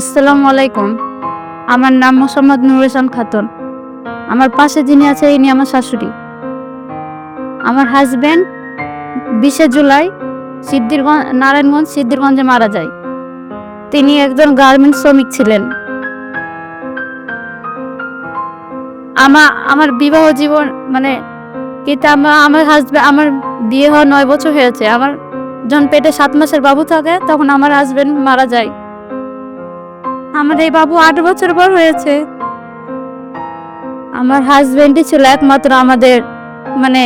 আসসালামু আলাইকুম। আমার নাম মোসাম্মদ নুর ইসলাম খাতুন। আমার পাশে যিনি আছে, ইনি আমার শাশুড়ি। আমার হাজব্যান্ড বিশে জুলাই সিদ্ধিরগঞ্জ, নারায়ণগঞ্জ, সিদ্ধিরগঞ্জে মারা যায়। তিনি একজন গার্মেন্টস শ্রমিক ছিলেন। আমার আমার বিবাহ জীবন মানে কিন্তু আমার আমার হাজবেন্ড আমার বিয়ে হওয়া নয় বছর হয়েছে। আমার যখন পেটে সাত মাসের বাবু থাকে, তখন আমার হাজবেন্ড মারা যায়। আমার এই বাবু আট বছর পর হয়েছে। আমার হাজবেন্ডই ছিল একমাত্র আমাদের মানে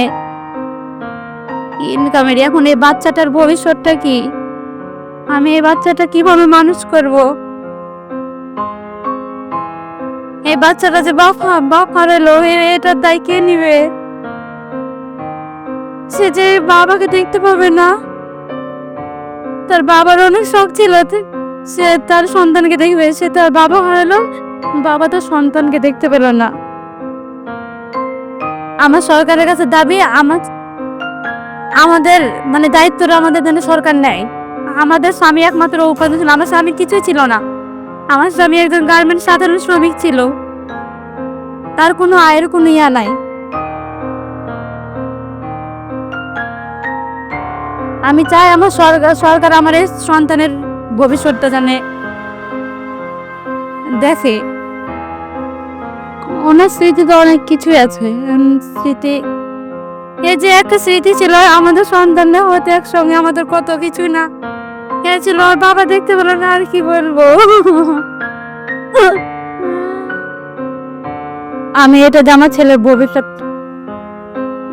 ইনকামের এখন এই বাচ্চাটার ভবিষ্যৎটা কি? আমি এই বাচ্চাটা কীভাবে মানুষ করব? এই বাচ্চাটা যে বাপ বাপ হারালো এটার দায় কে নিবে? সে যে বাবাকে দেখতে পাবে না। তার বাবার অনেক শখ ছিল সে তার সন্তানকে দেখবে, সে তার বাবা হারালো বাবা তার সন্তানকে দেখতে পেল না। আমার সরকারের কাছে দাবি, আমার, আমাদের মানে দায়িত্বটা আমাদের জন্য সরকার নেয়। আমাদের স্বামী একমাত্র উপার্জন ছিল, আমার স্বামী কিছুই ছিল না। আমার স্বামী একজন গার্মেন্ট সাধারণ শ্রমিক ছিল। তার কোনো আয়ের কোনো ইয়া নাই। আমি চাই আমার সরকার সরকার আমার এই সন্তানের ভবিষ্যৎটা জানে। দেখে ওনার স্মৃতি তো অনেক কিছুই আছে। স্মৃতি এই যে একটা স্মৃতি ছিল, আমাদের সন্তানরা হতে একসঙ্গে আমাদের কত কিছু না। ছিল ওর বাবা দেখতে পেল না, আর কি বলব? আমি এটা আমার ছেলের ভবিষ্যৎ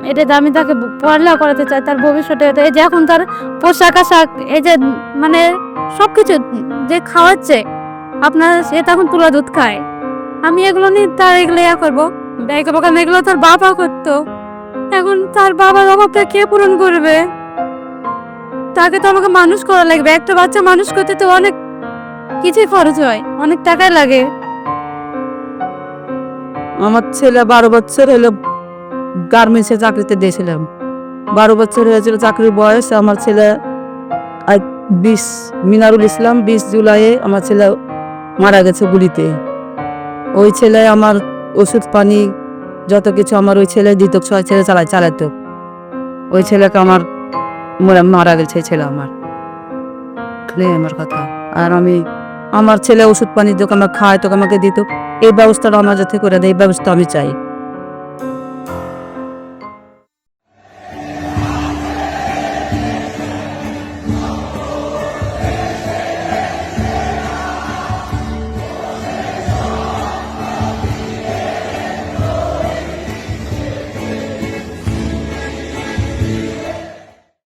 এটা আমি তাকে পড়ালেখা করাতে চাই, তার ভবিষ্যতে এটা এই যে এখন তার পোশাক আশাক, এই যে মানে সবকিছু যে খাওয়াচ্ছে, আপনার সে তখন তুলা দুধ খায়। আমি এগুলো নিয়ে তার এগুলো ইয়া করব। করব কারণ এগুলো তার বাবা করতো। এখন তার বাবার অভাবটা কে পূরণ করবে? তাকে তো আমাকে মানুষ করা লাগবে। একটা বাচ্চা মানুষ করতে তো অনেক কিছুই খরচ হয়, অনেক টাকাই লাগে। আমার ছেলে বারো বছর হলো গার্মেন্টসে চাকরিতে দিয়েছিলাম। বারো বছর হয়েছিল চাকরির বয়স, আমার ছেলে বিশ, মিনারুল ইসলাম, বিশ জুলাইয়ে আমার ছেলে মারা গেছে গুলিতে। ওই ছেলে আমার ওষুধ, পানি, যত কিছু আমার ওই ছেলে দিত ছয় ছেলে চালায় চালাতো। ওই ছেলেকে আমার মরে- গেছে ছেলে আমার। আমার কথা। আর আমি, আমার ছেলে ওষুধ পানি তোকে আমার খায় তোকে আমাকে দিত। এই ব্যবস্থাটা আমার যাতে করে দেয়, এই ব্যবস্থা আমি চাই।